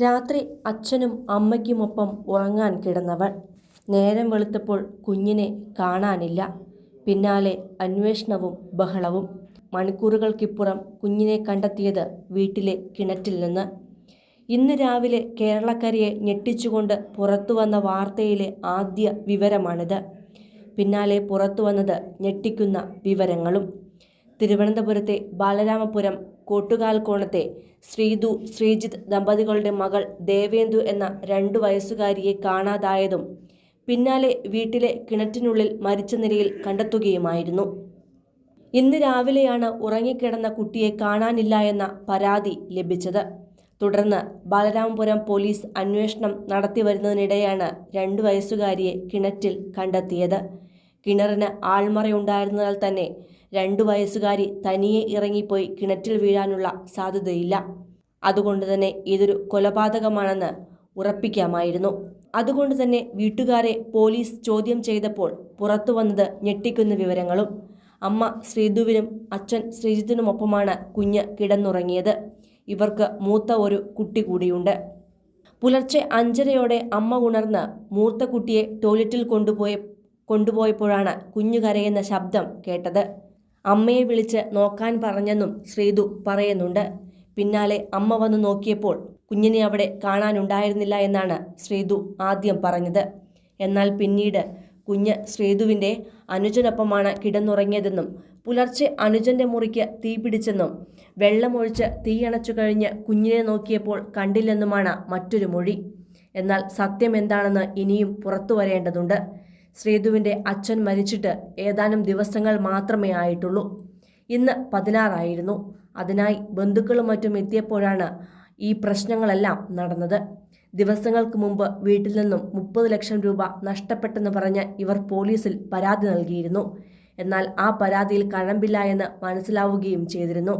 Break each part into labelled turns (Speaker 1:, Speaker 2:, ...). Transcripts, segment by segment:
Speaker 1: രാത്രി അച്ഛനും അമ്മയ്ക്കുമൊപ്പം ഉറങ്ങാൻ കിടന്നവൾ. നേരം വെളുത്തപ്പോൾ കുഞ്ഞിനെ കാണാനില്ല. പിന്നാലെ അന്വേഷണവും ബഹളവും. മണിക്കൂറുകൾക്കിപ്പുറം കുഞ്ഞിനെ കണ്ടെത്തിയത് വീട്ടിലെ കിണറ്റിൽ നിന്ന്. ഇന്ന് രാവിലെ കേരളക്കരയെ ഞെട്ടിച്ചുകൊണ്ട് പുറത്തു വന്ന വാർത്തയിലെ ആദ്യ വിവരമാണിത്. പിന്നാലെ പുറത്തു വന്നത് ഞെട്ടിക്കുന്ന വിവരങ്ങളും. തിരുവനന്തപുരത്തെ ബാലരാമപുരം കോട്ടുകാൽക്കോണത്തെ ശ്രീതു ശ്രീജിത്ത് ദമ്പതികളുടെ മകൾ ദേവേന്ദു എന്ന രണ്ടു വയസ്സുകാരിയെ കാണാതായതും പിന്നാലെ വീട്ടിലെ കിണറ്റിനുള്ളിൽ മരിച്ച നിലയിൽ കണ്ടെത്തുകയുമായിരുന്നു. ഇന്ന് രാവിലെയാണ് ഉറങ്ങിക്കിടന്ന കുട്ടിയെ കാണാനില്ല എന്ന പരാതി ലഭിച്ചത്. തുടർന്ന് ബാലരാമപുരം പോലീസ് അന്വേഷണം നടത്തി വരുന്നതിനിടെയാണ് രണ്ടു വയസ്സുകാരിയെ കിണറ്റിൽ കണ്ടെത്തിയത്. കിണറിന് ആൾമറയുണ്ടായിരുന്നതിനാൽ തന്നെ രണ്ടു വയസ്സുകാരി തനിയെ ഇറങ്ങിപ്പോയി കിണറ്റിൽ വീഴാനുള്ള സാധ്യതയില്ല. അതുകൊണ്ട് തന്നെ ഇതൊരു കൊലപാതകമാണെന്ന് ഉറപ്പിക്കാമായിരുന്നു. അതുകൊണ്ട് തന്നെ വീട്ടുകാരെ പോലീസ് ചോദ്യം ചെയ്തപ്പോൾ പുറത്തു വന്നത് ഞെട്ടിക്കുന്ന വിവരങ്ങളും അമ്മ ശ്രീധുവിനും അച്ഛൻ ശ്രീജിത്തിനുമൊപ്പമാണ് കുഞ്ഞ് കിടന്നുറങ്ങിയത്. ഇവർക്ക് മൂത്ത ഒരു കുട്ടി കൂടിയുണ്ട്. പുലർച്ചെ അഞ്ചരയോടെ അമ്മ ഉണർന്ന് മൂത്ത കുട്ടിയെ ടോയ്ലറ്റിൽ കൊണ്ടുപോയ കൊണ്ടുപോയപ്പോഴാണ് കുഞ്ഞു കരയുന്ന ശബ്ദം കേട്ടത്. അമ്മയെ വിളിച്ച് നോക്കാൻ പറഞ്ഞെന്നും ശ്രീതു പറയുന്നുണ്ട്. പിന്നാലെ അമ്മ വന്ന് നോക്കിയപ്പോൾ കുഞ്ഞിനെ അവിടെ കാണാനുണ്ടായിരുന്നില്ല എന്നാണ് ശ്രീതു ആദ്യം പറഞ്ഞത്. എന്നാൽ പിന്നീട് കുഞ്ഞ് ശ്രീതുവിന്റെ അനുജനൊപ്പമാണ് കിടന്നുറങ്ങിയതെന്നും പുലർച്ചെ അനുജന്റെ മുറിക്ക് തീ പിടിച്ചെന്നും വെള്ളമൊഴിച്ച് തീയണച്ചു കഴിഞ്ഞ് കുഞ്ഞിനെ നോക്കിയപ്പോൾ കണ്ടില്ലെന്നുമാണ് മറ്റൊരു മൊഴി. എന്നാൽ സത്യം എന്താണെന്ന് ഇനിയും പുറത്തു വരേണ്ടതുണ്ട്. ശ്രീധുവിന്റെ അച്ഛൻ മരിച്ചിട്ട് ഏതാനും ദിവസങ്ങൾ മാത്രമേ ആയിട്ടുള്ളൂ. ഇന്ന് പതിനാറായിരുന്നു. അതിനായി ബന്ധുക്കളും മറ്റും എത്തിയപ്പോഴാണ് ഈ പ്രശ്നങ്ങളെല്ലാം നടന്നത്. ദിവസങ്ങൾക്ക് മുമ്പ് വീട്ടിൽ നിന്നും മുപ്പത് ലക്ഷം രൂപ നഷ്ടപ്പെട്ടെന്ന് പറഞ്ഞ് ഇവർ പോലീസിൽ പരാതി നൽകിയിരുന്നു. എന്നാൽ ആ പരാതിയിൽ കഴമ്പില്ല എന്ന് മനസ്സിലാവുകയും ചെയ്തിരുന്നു.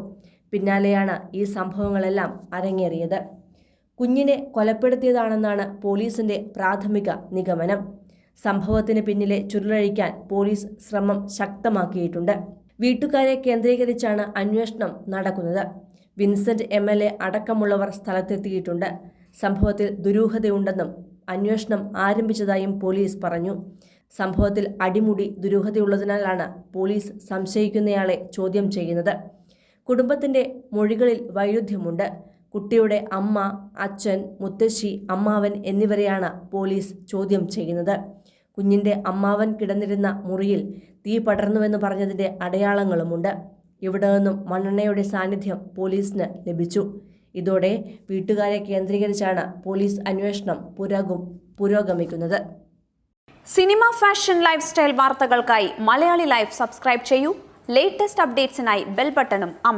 Speaker 1: പിന്നാലെയാണ് ഈ സംഭവങ്ങളെല്ലാം അരങ്ങേറിയത്. കുഞ്ഞിനെ കൊലപ്പെടുത്തിയതാണെന്നാണ് പോലീസിന്റെ പ്രാഥമിക നിഗമനം. സംഭവത്തിന് പിന്നിലെ ചുരുളഴിക്കാൻ പോലീസ് ശ്രമം ശക്തമാക്കിയിട്ടുണ്ട്. വീട്ടുകാരെ കേന്ദ്രീകരിച്ചാണ് അന്വേഷണം നടക്കുന്നത്. വിൻസെന്റ് എം എൽ എ അടക്കമുള്ളവർ സ്ഥലത്തെത്തിയിട്ടുണ്ട്. സംഭവത്തിൽ ദുരൂഹതയുണ്ടെന്നും അന്വേഷണം ആരംഭിച്ചതായും പോലീസ് പറഞ്ഞു. സംഭവത്തിൽ അടിമുടി ദുരൂഹതയുള്ളതിനാലാണ് പോലീസ് സംശയിക്കുന്നയാളെ ചോദ്യം ചെയ്യുന്നത്. കുടുംബത്തിന്റെ മൊഴികളിൽ വൈരുദ്ധ്യമുണ്ട്. കുട്ടിയുടെ അമ്മ അച്ഛൻ മുത്തശ്ശി അമ്മാവൻ എന്നിവരെയാണ് പോലീസ് ചോദ്യം ചെയ്യുന്നത്. കുഞ്ഞിന്റെ അമ്മാവൻ കിടന്നിരുന്ന മുറിയിൽ തീ പടർന്നുവെന്ന് പറഞ്ഞതിന്റെ അടയാളങ്ങളുമുണ്ട്. ഇവിടെ നിന്നും മണ്ണെണ്ണയുടെ സാന്നിധ്യം പോലീസിന് ലഭിച്ചു. ഇതോടെ വീട്ടുകാരെ കേന്ദ്രീകരിച്ചാണ് പോലീസ് അന്വേഷണം പുരോഗം പുരോഗമിക്കുന്നത്.
Speaker 2: സിനിമ ഫാഷൻ ലൈഫ് സ്റ്റൈൽ വാർത്തകൾക്കായി മലയാളി ലൈഫ് സബ്സ്ക്രൈബ് ചെയ്യൂ. ലേറ്റസ്റ്റ് അപ്ഡേറ്റ്സിനായി ബെൽ ബട്ടണും അമർ